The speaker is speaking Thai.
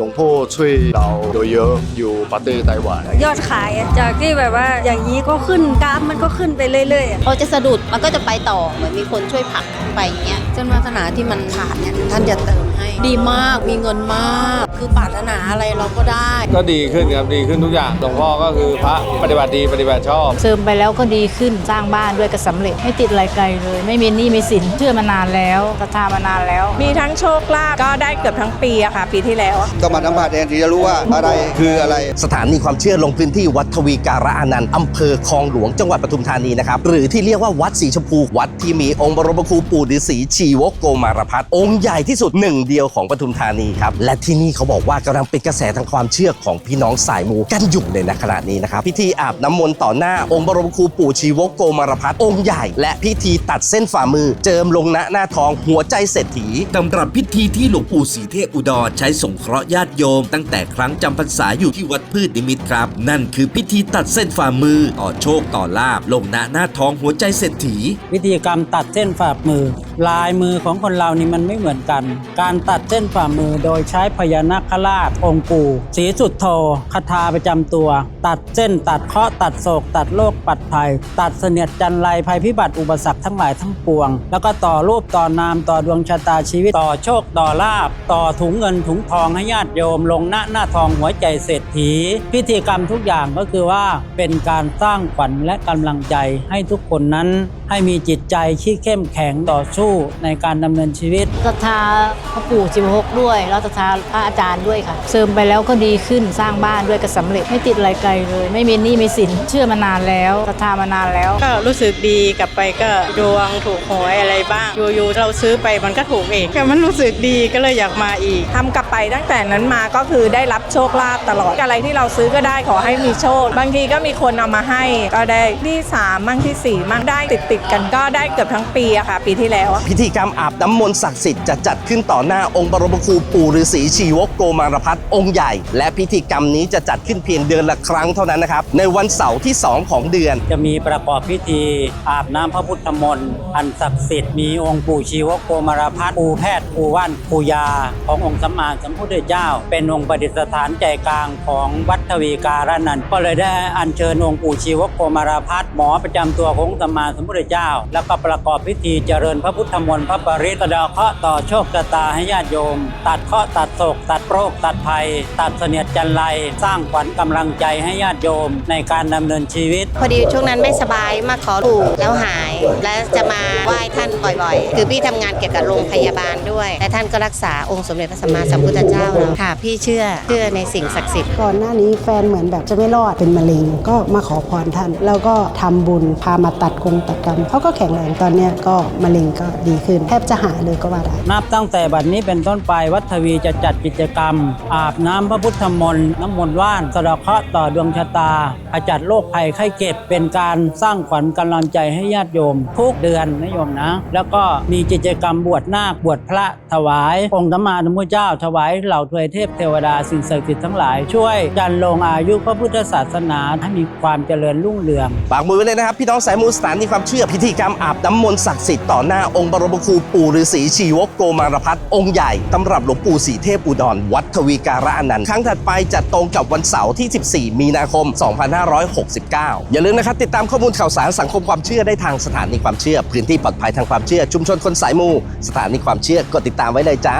หลวงพ่อช่วยเราเยอะๆอยู่ประเทศไต้หวันยอดขายอะจากที่แบบว่าอย่างนี้ก็ขึ้นกราฟมันก็ขึ้นไปเรื่อยๆอะพอจะสะดุดมันก็จะไปต่อเหมือนมีคนช่วยผลักไปอย่างเงี้ยจนวาสนาที่มันขาดเนี่ยท่านจะเติมให้ ดีมากมีเงินมากคือปรารถนาอะไรเราก็ได้ ก็ดีขึ้นครับดีขึ้นทุกอย่างหลวงพ่อก็คือพระปฏิบัติดีปฏิบัติชอบ เสริมไปแล้วก็ดีขึ้นสร้างบ้านด้วยก็สำเร็จไม่ติดอะไรไกลเลย ไม่มีหนี้มีสินเชื่อมานานแล้วศรัทธามานานแล้ว มีทั้งโชคลาภก็ได้เกือบทั้งปีอะค่ะ ปีที่แล้วอะต้องมาสัมผัสเองถึงจะรู้ว่าอะไรคืออะไร สถานีความเชื่อลงพื้นที่วัดทวีการะอานันต์อำเภอคลองหลวงจังหวัดปทุมธานีนะครับ หรือที่เรียกว่าวัดสีชมพู วัดที่มีองค์บรมครูปู่ฤาษีชีวกโกมารพัฒน์องค์ใหญ่ที่สุดหนึ่งเดียวของปทุมธานีครับ และที่นี่เขาบอกอกว่ากำลังเป็นกระแสทางความเชื่อของพี่น้องสายมูกันอยู่เลยนะขณะนี้นะครับพิธีอาบน้ำมนต์ต่อหน้า องค์บรมครูปู่ชีวกโกมารพัฒน์องค์ใหญ่ และพิธีตัดเส้นฝ่ามือ เจิมลงณหน้าทองหัวใจเศรษฐีตำรับพิธีที่หลวงปู่ศรีเทพอุดรใช้สงเคราะห์ญาติโยม ตั้งแต่ครั้งจำพรรษาอยู่ที่วัดพืชนิมิตรครับ นั่นคือพิธีตัดเส้นฝ่ามือต่อโชคต่อลาบลงหน้าหน้าทองหัวใจเศรษฐีวิธีกรรมตัดเส้นฝ่ามือลายมือของคนเรานี่มันไม่เหมือนกัน การตัดเส้นฝ่ามือโดยใช้พญานาคราชองค์ปู่ศรีสุดโทคาถาประจำตัว ตัดเส้นตัดเคราะห์ตัดโศก ตัดโรคปัดภัย ตัดเสนียดจันไรภัยพิบัติอุปสรรคทั้งหลายทั้งปวง แล้วก็ต่อรูปต่อนามต่อดวงชะตาชีวิตต่อโชคต่อลาบ ต่อถุงเงินถุงทองให้ญาติโยม ลงหน้าหน้าทองหัวใจเศรษฐี พิธีกรรมทุกอย่างก็คือว่าเป็นการสร้างขวัญและกำลังใจให้ทุกคนนั้นให้มีจิตใจที่เข้มแข็งต่อสู้ในการดำเนินชีวิตศรัทธาพ่อปู่จิวหกด้วย แล้วศรัทธาพระอาจารย์ด้วยค่ะเสริมไปแล้วก็ดีขึ้นสร้างบ้านด้วยก็สำเร็จไม่ติดอะไรไกลเลย ไม่มีหนี้มีสินเชื่อมานานแล้วศรัทธามานานแล้ว ก็รู้สึกดีกลับไปก็ดวงถูกหวยอะไรบ้างอยู่ๆเราซื้อไปมันก็ถูกเองก็มันรู้สึกดีก็เลยอยากมาอีกทำกลับไปตั้งแต่นั้นมาก็คือได้รับโชคลาภตลอดอะไรที่เราซื้อก็ได้ขอให้มีโชค บางทีก็มีคนเอามาให้ก็ได้ที่สามมั่งที่สี่มั่งได้ติดติดๆกันก็ได้เกือบทั้งปีอะค่ะ ปีที่แล้วอะพิธีกรรมอาบน้ำมนต์ศักดิ์สิทธิ์จะจัดขึ้นต่อหน้าองค์บรมครูปู่ฤาษีชีวกโกมารพัฒน์องค์ใหญ่ และพิธีกรรมนี้จะจัดขึ้นเพียงเดือนละครั้งเท่านั้นนะครับ ในวันเสาร์ที่ 2 ของเดือน จะมีประกอบพิธีอาบน้ำพระพุทธมนต์อันศักดิ์สิทธิ์มีองค์ปู่ชีวกโกมารพัฒน์ปู่แพทย์ปู่ว่านปู่ยา ขององค์สัมมาสัมพุทธเจ้า เป็นองค์ประดิษฐานใจกลางของวัดทวีการนันท์ก็เลยได้อัญเชิญองค์ปู่ชีวกโกมารพัฒน์หมอประจำตัวของสัมมาสัมพุทธเจ้า แล้วก็ประกอบพิธีเจริญพระพุทธมนต์พระปริตระเดาเคราะห์ต่อโชคชะตาให้ญาติโยม ตัดเคราะห์ตัดโศก ตัดโรค ตัดภัย ตัดเสนียดจันไรสร้างขวัญกำลังใจให้ญาติโยมในการดำเนินชีวิต พอดีช่วงนั้นไม่สบายมาขอปู่แล้วหาย และจะมาไหว้ท่านบ่อยๆ คือพี่ทำงานเกี่ยวกับโรงพยาบาลด้วย และท่านก็รักษาองค์สมเด็จพระสัมมาสัมพุทธเจ้าเราค่ะ พี่เชื่อเชื่อในสิ่งศักดิ์สิทธิ์ ก่อนหน้านี้แฟนเหมือนแบบจะไม่รอดเป็นมะเร็ง ก็มาขอพรท่าน แล้วก็ทำบุญพามาตัดกงตัดกรรมเขาก็แข็งแรงตอนเนี้ยก็มะเร็งก็ดีขึ้น แทบจะหายเลยก็ว่าได้ นับตั้งแต่บัดนี้เป็นต้นไปวัดทวีจะจัดกิจกรรม อาบน้ำพระพุทธมนต์น้ำมนต์ว่านสะเดาะเคราะห์ต่อดวงชะตาขจัดโรคภัยไข้เจ็บเป็นการสร้างขวัญกำลังใจให้ญาติโยม ทุกเดือนนะโยมนะ แล้วก็มีกิจกรรมบวชนาคบวชพระถวาย องค์ธรรมาธรรมเจ้า ถวายเหล่าทวยเทพเทวดาสิ่งศักดิ์สิทธิ์ทั้งหลาย ช่วยจันลงอายุพระพุทธศาสนาให้มีความเจริญรุ่งเรืองฝากมือไว้เลยนะครับพี่น้องสายมูสถานีความเชื่อพิธีกรรมอาบน้ำมนต์ศักดิ์สิทธิ์ต่อหน้าองค์บรมครูปู่ฤาษีชีวกโกมารพัฒน์องค์ใหญ่ตำรับหลวงปู่ศรีเทพอุดรวัดทวีการะอนันต์ครั้งถัดไปจัดตรงกับวันเสาร์ที่ 14 มีนาคม 2569 อย่าลืมนะครับติดตามข้อมูลข่าวสารสังคมความเชื่อได้ทางสถานีความเชื่อ พื้นที่ปลอดภัยทางความเชื่อชุมชนคนสายมู สถานีความเชื่อกดติดตามไว้เลยจ้า